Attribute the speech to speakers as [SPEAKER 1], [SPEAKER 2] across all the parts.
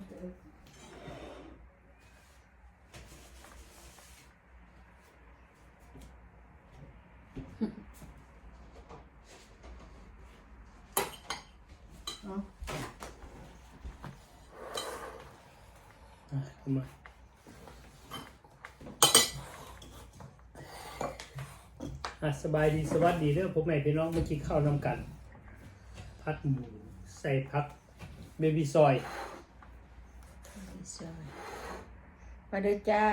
[SPEAKER 1] เอา
[SPEAKER 2] อะมาอะสบายดีสวัสดีเด้อผมแม่พี่น้องมากินข้าวนำกัน พัดหมูใส่พักเบบี้ซอย
[SPEAKER 1] สวัสดีมาเด้อจ้า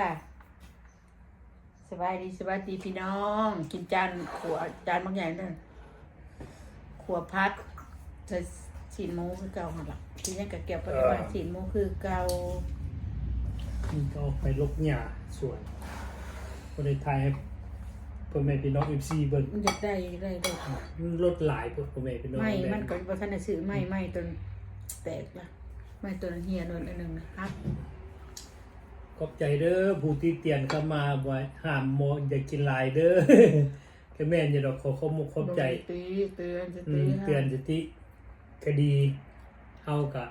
[SPEAKER 1] สบายดีสวัสดีพี่น้อง กินจานขวจานบางอย่างเด้อขวพัดใส่สีนหมูคือเก่าหันหลังที่นี่กับเก็บไปว่าสีนหมูคือเก่า
[SPEAKER 2] นี่ก็เอาไปลกหญ้าสวนคนในไทยให้พ่อแม่พี่น้องเอฟซีเบิ่ง
[SPEAKER 1] มันจะได้ได้ได้
[SPEAKER 2] มันลดหลายพวกพ่อแม่พี่น้อง
[SPEAKER 1] ไม่
[SPEAKER 2] แบ่ง
[SPEAKER 1] มันก็บ่ทันได้ซื้อไม่ไม่จนแตกละ ไม่ตัวนั้นเฮียนนอันหนึงนะครับ
[SPEAKER 2] ขอบใจเด้อผู้ที่เตียนเข้ามาบ่ให้ห้ามโมอย่ากินหลายเด้อแค่แม่นอย่าดอกขอขอบมุกขอบใจ
[SPEAKER 1] ตีเตือนจะ
[SPEAKER 2] อื
[SPEAKER 1] ตี
[SPEAKER 2] มเตือนสติคดีเฮากะ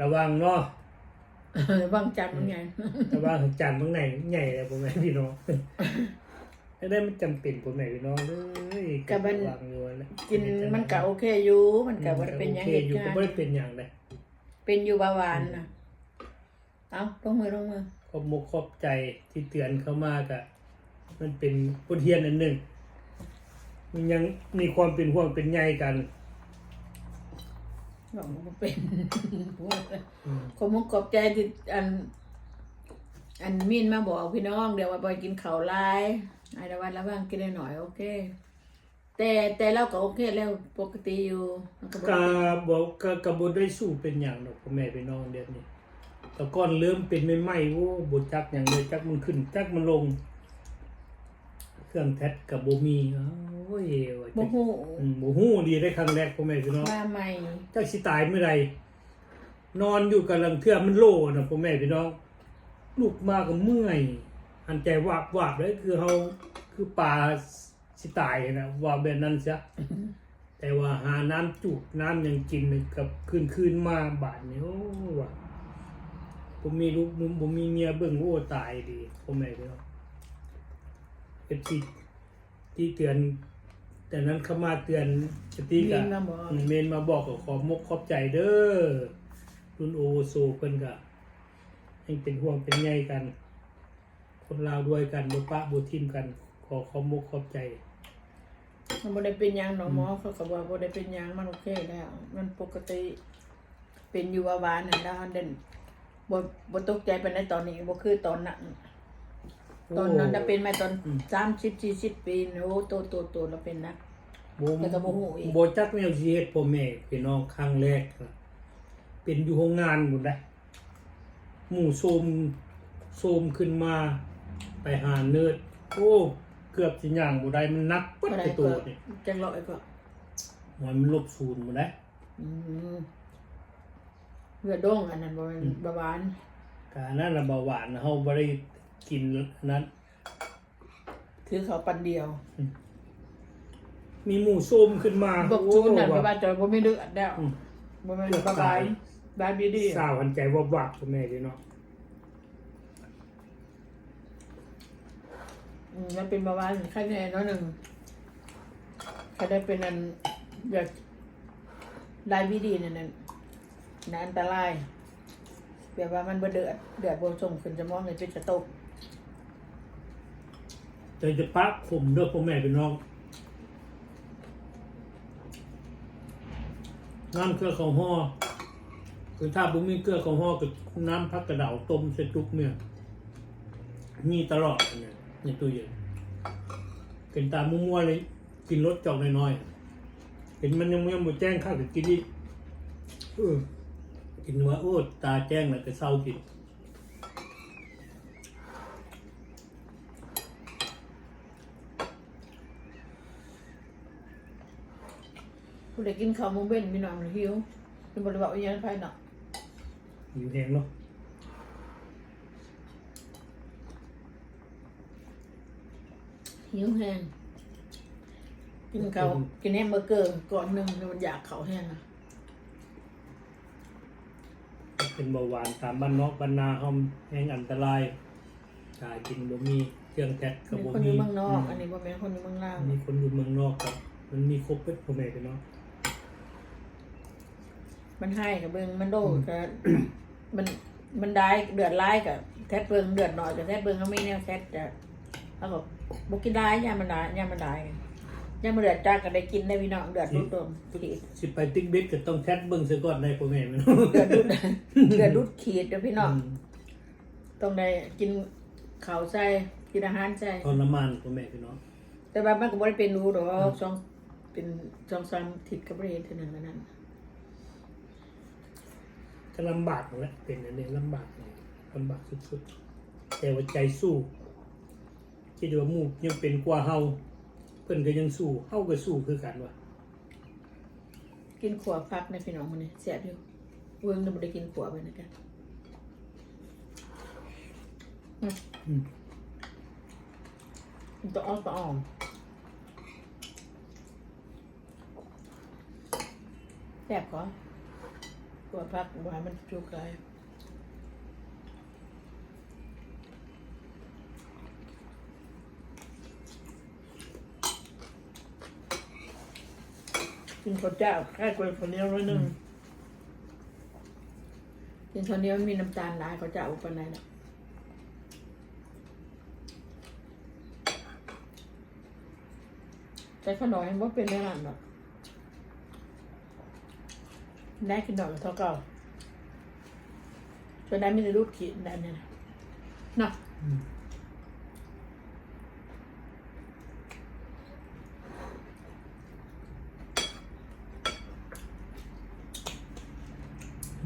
[SPEAKER 2] ระวังเนาะ
[SPEAKER 1] เออบางจันบางอย่าง
[SPEAKER 2] ระวังจานเมืองไหนใหญ่เลยพ่อแม่พี่น้อง ไม่ได้มันจำเป็นพ่อแม่พี่น้องเลย
[SPEAKER 1] กับมัน
[SPEAKER 2] ระวังอยู่แหละ
[SPEAKER 1] กินมันก็โอเคอยู่ มันก็บ่ได้
[SPEAKER 2] อืม
[SPEAKER 1] เป็นหยัง
[SPEAKER 2] โอค
[SPEAKER 1] เหตุ
[SPEAKER 2] อยู่
[SPEAKER 1] กา
[SPEAKER 2] ก็
[SPEAKER 1] ร
[SPEAKER 2] บ่ได้
[SPEAKER 1] ณ์
[SPEAKER 2] เป็นอย่างใด
[SPEAKER 1] เป็นอยู่เบาหวานน่ะ เอาลงมือลงมือ
[SPEAKER 2] ขอบมุกขอบใจที่เตือนเข้ามากะมันเป็นบทเรียนอันหนึ่ง มันยังมีความเป็นห่วงเป็นใยกัน
[SPEAKER 1] บอกว่าเป็น
[SPEAKER 2] อืม
[SPEAKER 1] ขอมุกขอบใจที่อัน อันมินมาบอกพี่น้อง เดี๋ยวว่าไปกินข้าวลาย ไอ้ตะวันระวังกินได้หน่อยโอเค แต่แต่เราก็โอเคแล้วปกติอยู่มันก็บ่
[SPEAKER 2] กา
[SPEAKER 1] ได้เป็น
[SPEAKER 2] บอกกากระบได้สู้เป็นอย่างดอกพ่อแม่พี่น้องเดือนนี้แต่ก่อนเริ่มเป็นไม่ไหม้โอ้บดจักอย่างเลยจักมันขึ้นจักมันลง เครื่องแท็ดกับโบมีอ้าวโอ้ยว่า
[SPEAKER 1] บ่
[SPEAKER 2] จะ
[SPEAKER 1] ฮู้
[SPEAKER 2] อืมโบหูดีได้ครั้งแรกพ่อแม่พี่น้อง
[SPEAKER 1] มาใหม่
[SPEAKER 2] จักสิตายเมื่อไรนอนอยู่กับลังเทือมันโลนะพ่อแม่พี่น้องลูกมาก็เมื่อย หันใจวาบวาบเลยคือเฮาคือปลาสิตายนะว่าแบบนั้นซะแต่ว่าหาน้ำจุกน้ำยังกินเลยกับคืนคืนมาบาทนี้โอ้ว่ะผมมีลูกผมมีเมียเบิ่งโอ้ตายดีพ่อแม่พี่น้องเอฟที่ที่เตือน แต่นั้นเขามาเตือนสติกะ
[SPEAKER 1] มีมาบอก
[SPEAKER 2] อืมเมนมาบอกกับขอบมกขอบใจเด้อรุ่นโอโซเพิ่นกะให้เป็นห่วงเป็นใยกัน คนลาวด้วยกันบ่ปะบ่ทิมกัน ขอขอบมกขอบใจ
[SPEAKER 1] มันบ่ได้เป็นหยังหนอหมอเขาก็ว่าบ่ได้เป็นหยังมันโอเคแล้ว มันปกติ เป็นอยู่ว่าหวานนั่นแล้วเด่นบ่บ่ตกใจปานใดตอนนี้บ่คือตอนนั้นตอนนั้นจะเป็นมาตอน
[SPEAKER 2] อืม
[SPEAKER 1] สามสิบสี่สิบปีโอ้โตโตโตแล้วเป็นนัก
[SPEAKER 2] บ่
[SPEAKER 1] แล้วก็บ่ฮู้อีก
[SPEAKER 2] บ่จักแนวสิเฮ็ดพ่อแม่พี่น้องครั้งแรกนะเป็นอยู่โรงงานหมดได้หมู่โซมโซมขึ้นมา ไปหาเนิร์ดโอ้ เกือบสิย่างบ่ได้มันนักปัด
[SPEAKER 1] อะไร
[SPEAKER 2] ไป
[SPEAKER 1] ก็
[SPEAKER 2] ตัวนี่
[SPEAKER 1] จังร้อยก็
[SPEAKER 2] มันมันลบศูนย์บ่ได้
[SPEAKER 1] อืมเลือดด้งอันนั้นบ่แม่นเบาหวาน
[SPEAKER 2] การนั้นน่ะเบาหวานน่ะเฮาบ่ได้กินอันนั้น
[SPEAKER 1] คือเขาปันเดียว
[SPEAKER 2] มีหมู่โซมขึ้นมา
[SPEAKER 1] บอก
[SPEAKER 2] โอ้
[SPEAKER 1] จูนนั่น
[SPEAKER 2] ว่า
[SPEAKER 1] บ่ว่าจอยบ่มีเลือดแล้ว
[SPEAKER 2] อืม
[SPEAKER 1] บ่แม่น
[SPEAKER 2] เลือด
[SPEAKER 1] เบาหวา
[SPEAKER 2] ตานย
[SPEAKER 1] บาบีดี
[SPEAKER 2] สาวหันใจวับวับพ่อแม่พี่น้อง
[SPEAKER 1] อืมมันเป็นเบาหวานแค่แน่น้อยหนึ่งถ้าได้เป็นอันอยากไดบีดีนั่นน่ะน่าอันตรายแบบว่ามันบ่เดือดเดือดบ่ส่งขึ้นสมองเลยเป็นสตก
[SPEAKER 2] ใจจะปะข่มเด้อพ่อแม่พี่น้องน้ำเกลือข้าวห่อคือถ้าบุ้มีเกลือข้าวห่อกับน้ำพักกระเดาต้มใส่จุกเนี่ยมีตลอดเนี่ย ในตู้เย็นกินตามมั่วๆเลย กินรสจอกน้อยๆเห็นมันยังไม่หมดแจ้งข้าวกับกินดิเออกินว่าโอ้ตาแจ้งแล้วก็เศร้ากิน
[SPEAKER 1] ผู้ใดกินข้าวหมูเบ้นมีหน่อยมันหิวเป็นบริบทวิญญาณภายเนาะ
[SPEAKER 2] อยู่แหงเนาะ
[SPEAKER 1] หิวแห้งกินข้าวกินแฮมเบอร์เกอร์ก่อนหนึ่งแล้วมันอยากข้าวแห้งนะ
[SPEAKER 2] เป็นเบาหวานตามบ้านนอกบ้านนาเขาแห้งอันตรายกายกินบ่มีเครื่องแท็กกับ
[SPEAKER 1] มี
[SPEAKER 2] บ่
[SPEAKER 1] คนอ
[SPEAKER 2] มี
[SPEAKER 1] ยู่เมืองนอก
[SPEAKER 2] ม
[SPEAKER 1] อันนี้บ่แม่นคนอยู่เมืองลาว
[SPEAKER 2] มีคนอยู่เมืองนอกครับมันมีครบเป็นพ่อแม่พี่น้อง
[SPEAKER 1] มันให้กับเบิ่งมันโดก็มันมันได้เดือดร้ายกับแทบเบิ่งเดือดหน่อยกับแทบเบิ่งเขาไม่แนวแทบจะเขาก็ บ่กินได้ยามมันได้ยามมันได้ยามมันเดือดจ้าก็ได้กินได้พี่น้องเดือดรุดโดนขีด
[SPEAKER 2] สิไปติ๊กบิ๊กก็ต้องแท็กเบิ่งซะก่อนได้พ่อแม่พี่น้อง
[SPEAKER 1] เดือดรุดเดือดรุดขีดเด้อพี่น้องต้องได้กินข้าวใส่กินอาหารใส่
[SPEAKER 2] ทรมานพ่อแม่พี่น้อง
[SPEAKER 1] แต่ว่ามันก็บ่ได้เป็นรู้ดอกสองเป็นสองสามทิศก็บ่ได้เฮ็ดเท่านั้นแล้วนั้น
[SPEAKER 2] ก็ลำบากนั่นแหละเป็นอันนี้ลำบากเลยลำบากสุดๆแต่ว่าใจสู้ คิดว่าหมู่ยังเป็นกว่าเฮาเพิ่นก็ยังสู้เฮาก็สู้คือกันว่ะ
[SPEAKER 1] กินขัวพักในะพี่น้องมื้อนี้แซ่บอยู่เบิ่งน่ะบ่ได้กินขัวไปนะกัน
[SPEAKER 2] อืม
[SPEAKER 1] มันต้องอ้อมต้องอ้อมแซ่บก่อนขัวพักบ่ให้มันจุกหลาย กินข้าวเจ้าแค่กล้วยข้าวเหนียวนิดนึงกินข้าวเหนียวมันมีน้ำตาลหลายข้าวเจ้าอุปนัยนะแต่ขนมว่าเป็นเรื่องนั้นหรอกได้กินดอกกับเท่าเก่าจนได้ไม่ได้รูดขีดได้เนี่ยนะเนาะ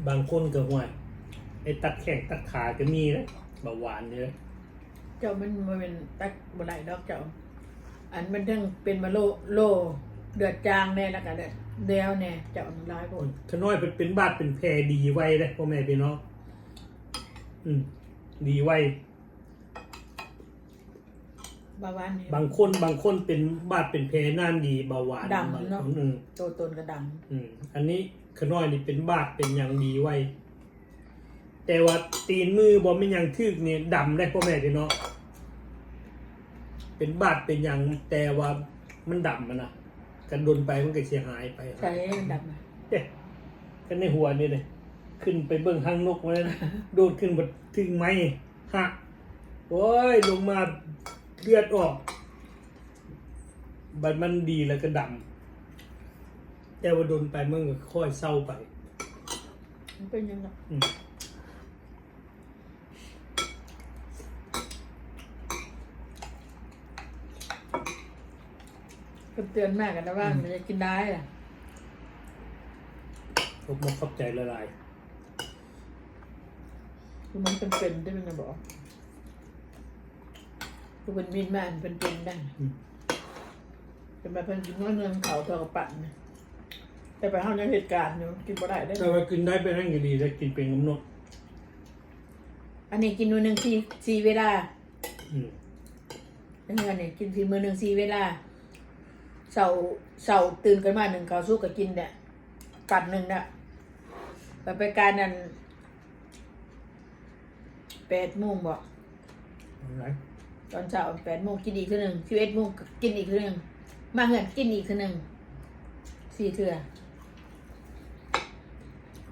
[SPEAKER 2] บางคนก็ห่วยไอ้ตัดแข้งตัดขาก็มีนะเบาหวานเนี่ย
[SPEAKER 1] เจ้ามันมาเป็นตักบไหลดอกเจ้า อันมันทั้งเป็นมาโลโลเดือดจางแน่แล้วกันเด้อเดียวแน่เจ้ามันร้ายโพด
[SPEAKER 2] ขน้อยเป็นเป็นบาดเป็นแผลดีไว้เลยพ่อแม่พี่น้องอืมดีไว้
[SPEAKER 1] บาหวานนี่
[SPEAKER 2] บางคนบางคนเป็นบาดเป็นแผลน่านดีเบาหวาน
[SPEAKER 1] ดำ
[SPEAKER 2] บาง
[SPEAKER 1] เนอะ
[SPEAKER 2] คนอืม
[SPEAKER 1] โตตนกระด
[SPEAKER 2] อืมอันนี้ ขน้อยนี่เป็นบาดเป็นอย่างดีไว้ แต่ว่าตีนมือบอไม่นหยังทึกเนี่ยดำได้พ่อแม่พี่น้องเป็นบาดเป็นอย่างแต่ว่ามันดำมันนะกันโดนไปมันก็เสียหายไปำ
[SPEAKER 1] ใส่มันดำอะ
[SPEAKER 2] เด้กันในหัวนี่เลยขึ้นไปเบิ่งหางนกมาเลยนะโดดขึ้นบนถึงไม้หักโอ้ยลงมาเลือดออก บัดมันดีแล้วก็ดำ แต่ว่าโดนไปมันก็ค่อยเศร้าไป
[SPEAKER 1] มันเป็นยังไง
[SPEAKER 2] อืม
[SPEAKER 1] ก็เตือนแม่กันนะว่ามันจะกินได้ล่ะ
[SPEAKER 2] พบมาเข้าใจละลาย
[SPEAKER 1] คือมันเป็นเป็นได้มันนะบอกคือเป็นมินแม่นเป็นเป็นได้
[SPEAKER 2] อืม
[SPEAKER 1] เป็นแบบเป็นกินน้อยเงินเขาทอกระปั่นนะ แต่ไปห้องในเหตุการณ์อยู่กินบ่ได้ได้
[SPEAKER 2] แต่ว่ากินได้เป็นแห้งอยู่ดีแล้วกินเป็นกำนด
[SPEAKER 1] อันนี้กินมือหนึ่งสี่สี่เวลา
[SPEAKER 2] อืม
[SPEAKER 1] อันนี้อันนี้กินทีมือหนึ่งสี่เวลาเสาเสาตื่นกันมาหนึ่งเขาวสู้กับกินเนี่ยปัดหนึ่งน่ะไปไปการนั้นแปดโมงบอก
[SPEAKER 2] เอาไร
[SPEAKER 1] ตอนเช้าแปดโมงกินอีกทีหนึ่งสิบเอ็ดโมงก็กินอีกทีหนึ่งมาเหือนกินอีกทีหนึ่งสี่เถื่อ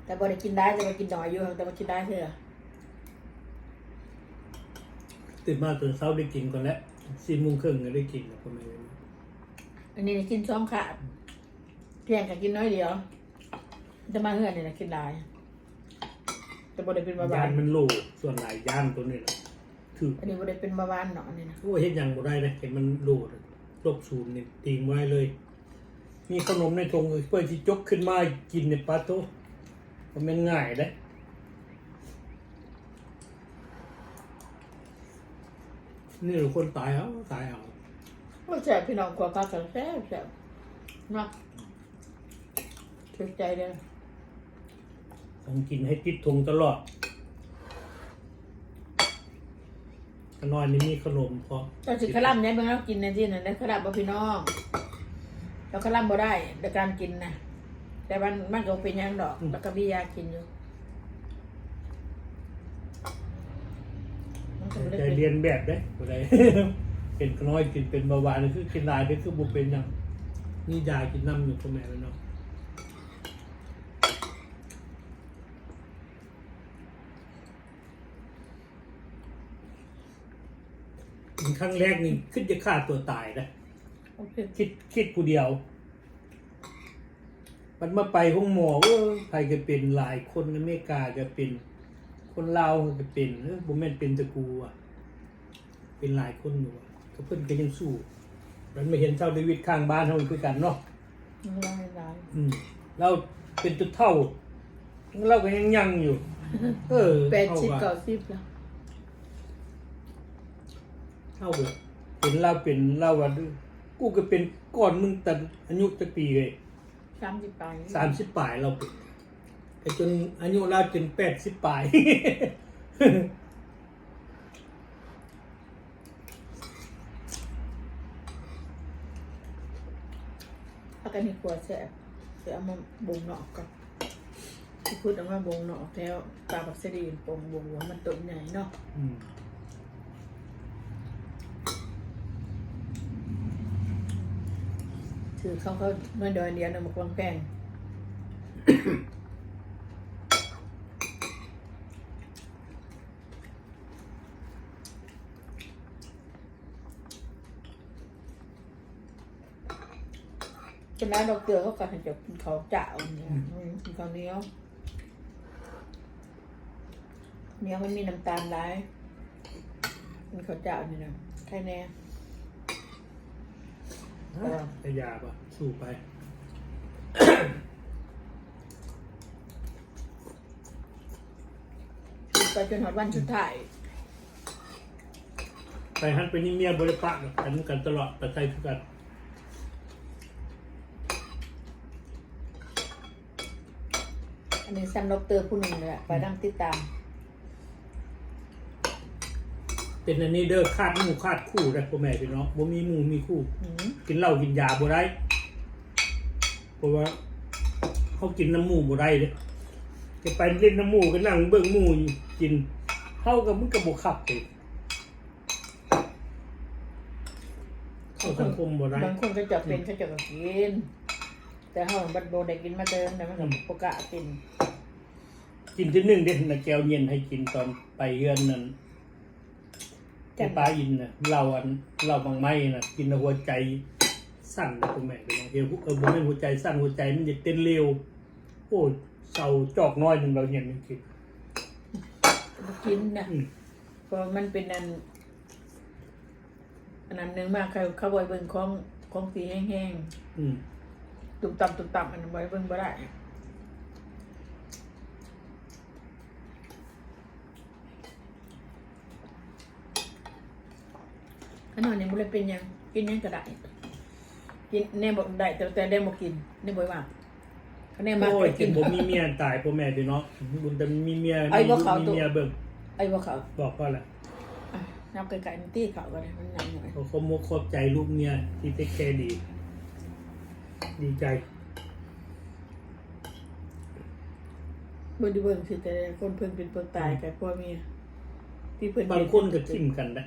[SPEAKER 1] แต่บ่ได้กินได้แต่ว่ากินน้อยอยู่แต่ว่ากินได้เถื่อ
[SPEAKER 2] ตื่นมาตอนเช้าได้กินก่อนแล้วสี่โมงครึ่งก็ได้กินแล้วก็ไม่ได้
[SPEAKER 1] อันนี้กินสองขาบเพียงกับกินน้อยเดียว จะมาเหือนนี่นะกินได้แต่บ่ได้เป็นเบาหวายา
[SPEAKER 2] นนมันโลส่วนหลายย่านตัวนี้แหละถือ
[SPEAKER 1] อันนี้บ่ได้เป็นเบาหวานเนาะอันนี้นะ
[SPEAKER 2] โอ้เฮ็ดหยังบ่ได้นะเห็นมันโลดลบศูนย์นี่ทิ้งไว้เลย มีขนมในถุงเพื่อที่จกขึ้นมากินในปาโต มันเป็นง่ายเด้นี่คนตายเอาตายเอา
[SPEAKER 1] ว่าแซ่บพี่น้องกว่าพักกันแซ่บแซ่บเนาะถูกใจเลย
[SPEAKER 2] ต้องกินให้ติดถุงตลอดขน้อยนี่มีขนมพอ
[SPEAKER 1] ตอนสิขลัมเนี่ยเบิ่งเรากินในที่นั่นได้ขลัมบ่พี่น้องเราขลัมบ่ได้ในการกินนะ แต่มันมันก็เป็นยังดอก แล้วก็มียากินอยู่
[SPEAKER 2] ใจไเรียนแบบได้อะไรเป็นน้อยกินเป็นเบาหวานคือกินลายไปคือบุเป็นหยังนี่ยายกินน้ำอยู่พ่อแม่แล้วเนาะครั้งแรกนี่คิดจะฆ่าตัวตายนะ
[SPEAKER 1] คิ
[SPEAKER 2] ดคิดผู้เดียว มันมาไปห้องหมอเออใครก็เป็นหลายคนอเมริกาก็เป็น คนลาวก็เป็นเออบ่แม่นเป็นแตะกูอะ เป็นหลายคนอยู่อะก็เพิ่นก็ยังสู้มันไม่เห็นเจ้าเดวิดข้างบ้านเฮาคือกันเนาะ
[SPEAKER 1] น้องร้ายร้าย
[SPEAKER 2] อืมเราเป็นจุดเท่า เราก็ยังยังอยู่ เออ
[SPEAKER 1] แปดสิบ
[SPEAKER 2] ท่
[SPEAKER 1] เก้า
[SPEAKER 2] ว่า
[SPEAKER 1] สิบแล้ว
[SPEAKER 2] เท่าแบบเป็นเราเป็นเราว่ากูก็เป็นก่อนมึงแต่อายุจักปีเลย
[SPEAKER 1] สามสิบไป
[SPEAKER 2] สามสิบปลายเราเป็นไปจนอายุเราจนแปดสิบปลาย
[SPEAKER 1] ถ้ากันนี่กลัวแสบเดี๋ยวเอามาบ่งเนาะก่อนที่พูดเอามาบ่งเนาะแล้วตาบักเสดีนปงบ่งหัวมันตุ่มใหญ่เนาะ
[SPEAKER 2] อืม
[SPEAKER 1] ถือเขาเขาเมื่อเดือนเดียวนะมากวางแกงจะน้าดอกเกลือเขาก็จะกินเขาจ้าเนี่ยอืมกินข้าเนี้ยเนี้ยมันมีน้ำตาลร้ายกินข้าจ้านี่ยนะใครแน่
[SPEAKER 2] แต่ยาปะสู้ไป
[SPEAKER 1] ไปจนหอดวันสุดท้าย
[SPEAKER 2] ไปหันไปนี่เมียบริปะกันกันตลอดแต่ใจคือกัน
[SPEAKER 1] อันนี้ซันดอกเตอร์ผู้หนึ่งเลยอะไปนั่งติดตาม
[SPEAKER 2] เป็นอันนี้เด้อคาดหมู่คาดคู่ได้พ่อแม่พี่น้องบ่มีหมู่มีคู่
[SPEAKER 1] อืม
[SPEAKER 2] กินเหล้ากินยาบ่ได้เพราะว่า เขากินน้ำหมูบ่ได้เด้จะไปเล่นน้ำหมูก็นั่งเบิ่งหมูอยู่กินเฮากับมึงก็บ่ขับเลยเข้าสังคมบ่ได้
[SPEAKER 1] บางคนก็จะเป็นเขาจะก็กิน แต่เขาบัดโบได้กินมาเติมแต่มันก็ปกะกิน
[SPEAKER 2] กินที่หนึ่งเด็ดนะแก้วเย็นให้กินตอนไปเฮือนนั่น ที่ป้าอินน่ะเราอันเราบางไม้น่ะกินแล้วหัวใจสั่นนะคุณแม่เป็นเดียวเออบ่แม่นหัวใจสั่นหัวใจมันจะเต้นเร็ว โอ้ยเศร้าจอกน้อยหนึงเราเห็นมันกิน
[SPEAKER 1] บ่กินนะ
[SPEAKER 2] อืม
[SPEAKER 1] เพราะมันเป็นอันอันนั้นหนึ่งมากเขาเขาบอยเบิ่งของของสีแห้ง
[SPEAKER 2] อืม
[SPEAKER 1] ๆตุ่มต่ำตุ่มต่ำอันนั้นบอยเบิ่งบ่ได้ ขนาดนี้บ่ได้เป็นหยังกินหยังก็ได้กินแน่บอกได้แต่แต่ได้บ่กินแน่บ่ว่าคะแนนมาก
[SPEAKER 2] โอ้
[SPEAKER 1] ไป
[SPEAKER 2] ย
[SPEAKER 1] กิ
[SPEAKER 2] กิ
[SPEAKER 1] น
[SPEAKER 2] นผมมีเมียตายพ่อแม่พี่น้องบุญแต่มีเมีย
[SPEAKER 1] ไอ้
[SPEAKER 2] มี
[SPEAKER 1] บ่
[SPEAKER 2] ลูก
[SPEAKER 1] เขา
[SPEAKER 2] มี
[SPEAKER 1] ตัว
[SPEAKER 2] เมียเบิ่ง
[SPEAKER 1] ไอ้บ่เขา
[SPEAKER 2] บอกพ่อแหละ
[SPEAKER 1] อะนับไกลๆมันตีเขาก็ได้มันหนักหน่อย
[SPEAKER 2] เขาเขามกขอบใจลูกเมียที่เทคแคร์ดี ดีใจ
[SPEAKER 1] บ่ได้เบิ่งสิแต่คนเพิ่นเป็นเพิ่นตายกับพ่อเมียที่เพิ่น
[SPEAKER 2] บางคนก็ทิ่มกันนะ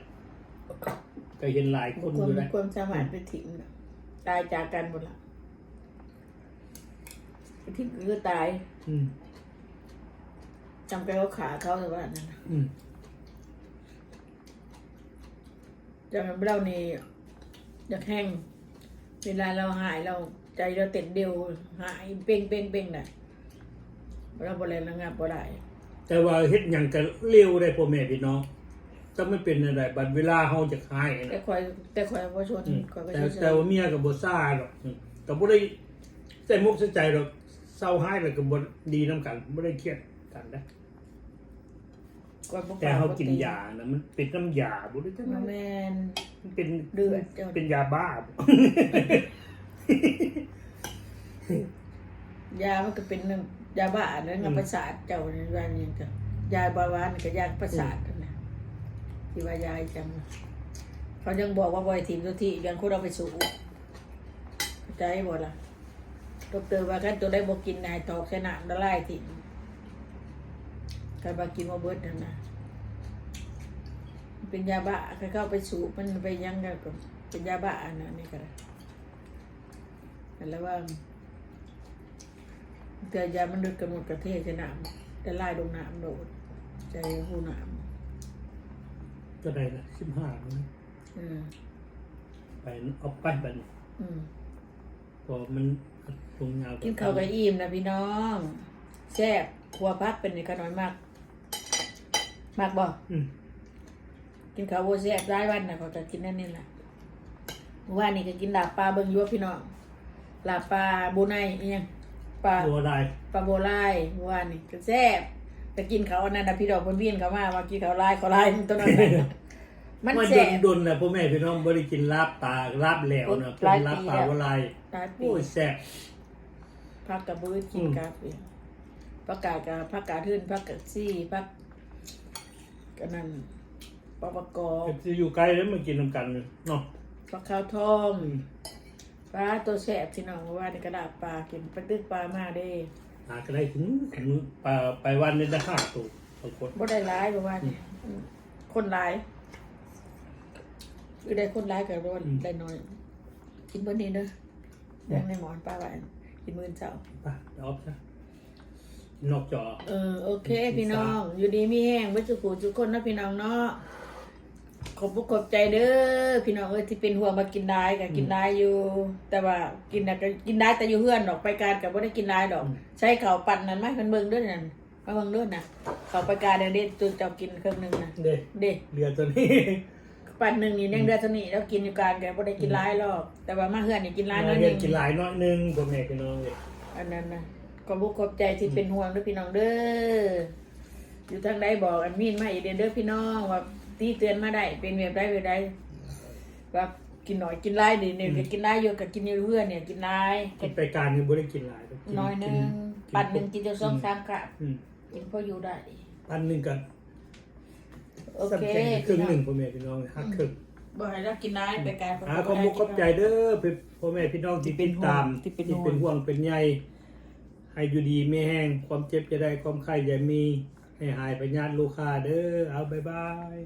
[SPEAKER 2] ก็เห็นหลายค
[SPEAKER 1] บาง
[SPEAKER 2] น
[SPEAKER 1] คน
[SPEAKER 2] อยู่
[SPEAKER 1] มี
[SPEAKER 2] นะ
[SPEAKER 1] ความสามารถไปถิ่มน่ะตายจากกันหมดละไปถิ่มคือตาย
[SPEAKER 2] อืม
[SPEAKER 1] จำไปว่าขาเขาแต่ว่านั่นน่ะ
[SPEAKER 2] อืม
[SPEAKER 1] จำเรานี่อยากแห้ง เวลาเราหายเราใจเราเต้นเดียวหายเป้งเป้งเป้งน่ะเราบ่เลยระงับบ่ได้
[SPEAKER 2] แต่ว่าเฮ็ดหยังก็เร็วได้พ่อแม่พี่น้อง จะไม่เป็นอะไรบัดเวลาเฮาจะหาย
[SPEAKER 1] แต่
[SPEAKER 2] นะ
[SPEAKER 1] คอยแต่คอยบ่ชน
[SPEAKER 2] อืม
[SPEAKER 1] คอยก็
[SPEAKER 2] แต่
[SPEAKER 1] เฉยๆ
[SPEAKER 2] แต่ว่าเมียก็บ่ซ่าหรอกอืมก็บ่ได้ใจมุกใจใจหรอกเศร้าหายแล้วก็บ่ดีนํกันบ่ได้เครียดกันนะ
[SPEAKER 1] ก่อนบ่
[SPEAKER 2] แต่เฮากินยานะมันเป็นน้ำยาบ่ได้จัง
[SPEAKER 1] บ่
[SPEAKER 2] ได๋
[SPEAKER 1] แม่น
[SPEAKER 2] มันเป็น
[SPEAKER 1] เดือดเจ้า
[SPEAKER 2] เป็นยาบ้า
[SPEAKER 1] ยามันก็เป็นน้ำยาบ้าแล้วยาประสาทเจ้าในว่านี่ก็ยาเบาหวานก็ยาประสาทนั่นน่ะ ที่ว่ายายจำเขายังบอกว่าบอยทีมตัวที่เรื่องคนเอาไปสู่ใจบ่ล่ะดอกเตอร์ว่าคันตัวได้บ่กินนายตอกใส่น้ำละลายทิ้งคันบ่กินบ่เบิดนั่นนะเป็นยาบ้าเขาเข้าไปสูบมันไปยังกับเป็นยาบ้าอันนั้นนี่ก็ได้แต่ละว่าเกิดยามันดึกกำหนดกระเทศจะหนามแต่ไล่ลงน้ำโดดใจหูนาม
[SPEAKER 2] ก็ได้ละสิบห้า
[SPEAKER 1] อืม
[SPEAKER 2] ไปเอาไปบัดน
[SPEAKER 1] อืม
[SPEAKER 2] พอมันตรงยาว
[SPEAKER 1] กินข้าวกับอิ่มนะพี่น้องแซ่บหัวพักเป็นในขน้อยมาก มากบ่
[SPEAKER 2] อืม
[SPEAKER 1] กินข้าวโบแซ่บได้วันนะเขาจะกินนั่นนี่แหละเมื่อว่านนี่ก็กินลาบปลาเบิ่งอยั่วพี่น้องลาบปลาบูไนอีหยังปลา
[SPEAKER 2] ตัวลาย
[SPEAKER 1] ปลาโบไลายเมื่อวานนี่ก็แซ่บ แต่กินเขาอันนั้นนะพี่ดอกเพิ่นเวียนเขามาว่ากินเขาลายเขาลายมันตัวนั้นน่ะมัน
[SPEAKER 2] ว่า
[SPEAKER 1] แซ่บ
[SPEAKER 2] ดนๆนะพ่อแม่พี่น้องบ่ได้กินลาบปลาลาบแหลวนะ
[SPEAKER 1] หลาย
[SPEAKER 2] เป็นลาบ
[SPEAKER 1] ปี
[SPEAKER 2] ปลา
[SPEAKER 1] แล้ว
[SPEAKER 2] วลาย
[SPEAKER 1] ตายปี
[SPEAKER 2] โอ้ยแซ่บ
[SPEAKER 1] พักกับบื้อกิน
[SPEAKER 2] อืม
[SPEAKER 1] กับอีกพักกาดกับพักกาดทื่นพักกาดซี่พักกันนั่นปปก
[SPEAKER 2] จะอยู่ไกลแล้วมากินนำกันเนาะ
[SPEAKER 1] พักข้าวทองปลาตัวแซ่บที่น้องเมื่อว่านี่กระดาษปลากินไปตึกปลามาเด้
[SPEAKER 2] หาก็ได้ถึงถึงปลาไปวันนี้ได้ห้าตัวปรากฏ
[SPEAKER 1] บ่ได้ร้ายเมื่อวานนี่คนร้ายคือได้คนร้ายกับร้อนได้น้อย กินเบนนี้เด้อยังในหมอนป้าไว้กินมื้อเช้า
[SPEAKER 2] ไปเดี๋ยวเอาซะนอกจอ
[SPEAKER 1] เออโอเค พี่น้อง อยู่ดีมีแห้งไว้สุขุทุกคนนะพี่น้องเนาะ ขอบคุณขอบใจเด้อพี่น้องเอ้ยที่เป็นห่วงมากินได้กับกินได้อยู่ แต่ว่ากินน่ะก็กินได้แต่อยู่เฮือนดอกไปการกับบ่ได้กินได้ดอก ใช้ข้าวปั่นนั่นไหมเพิ่นเบิ่งเด้อนั่นมาเบิ่งเด้อน่ะข้าวไปการเดี๋ยวเด็ดตัวเจ้ากินเครื่องหนึงน่ะ
[SPEAKER 2] เด้
[SPEAKER 1] เด็
[SPEAKER 2] เรือตัวนี้
[SPEAKER 1] ปั่นหนึงนี่ยังเดือดเท่านี้แล้วกินอยู่การแกบ่ได้กินหลายหรอก แต่ว่ามาเฮือนนี่กินหลายน้อยห
[SPEAKER 2] เรี
[SPEAKER 1] นึ
[SPEAKER 2] ยน
[SPEAKER 1] ง
[SPEAKER 2] กินหลายน้อยหนึงพ่อแม่พี่น้องเลย
[SPEAKER 1] อันนั้นน่ะขอบคุณขอบใจที่เป็นห่วงเด้อพี่น้องเด้ออยู่ทางใดบอกอันมีนมาอีกเด้อเด้อพี่น้องว่า ตีเตือนมาได้ เป็นแบบใดแบบใดว่ากินหน่อยกินหลายนี่เนี่ยก็กินหลายอยู่กับกินอยู่เพื่อนเนี่ยกินหลาย
[SPEAKER 2] กินไปการนี่บ่ได้กินหลายกิ
[SPEAKER 1] น้อยหนึง
[SPEAKER 2] กิ
[SPEAKER 1] ปั่นหนึงกินจะสองสามกะ
[SPEAKER 2] อืม
[SPEAKER 1] กินพออยู่ได้
[SPEAKER 2] ปันหนึงกัน
[SPEAKER 1] โอเค
[SPEAKER 2] สำแข็งครึ่
[SPEAKER 1] พี่
[SPEAKER 2] ง
[SPEAKER 1] น้
[SPEAKER 2] ห
[SPEAKER 1] อ
[SPEAKER 2] นึ่
[SPEAKER 1] ง
[SPEAKER 2] งพ่อแม่พี่น้องหักครึ่ง
[SPEAKER 1] บ่ให้เรากินหลายไปไกล
[SPEAKER 2] หาความมุกขอบใจเด้อพ่อแม่พี่น้องที่ติดตาม
[SPEAKER 1] ที่เป็น
[SPEAKER 2] ที่
[SPEAKER 1] ห่วง
[SPEAKER 2] เป็นห่วงเป็นใยให้อยู่ดีไม่แห้งความเจ็บจะได้ความไข้อย่ามีให้หายไปญาติลูกค้าเด้อเอาบ๊ายบาย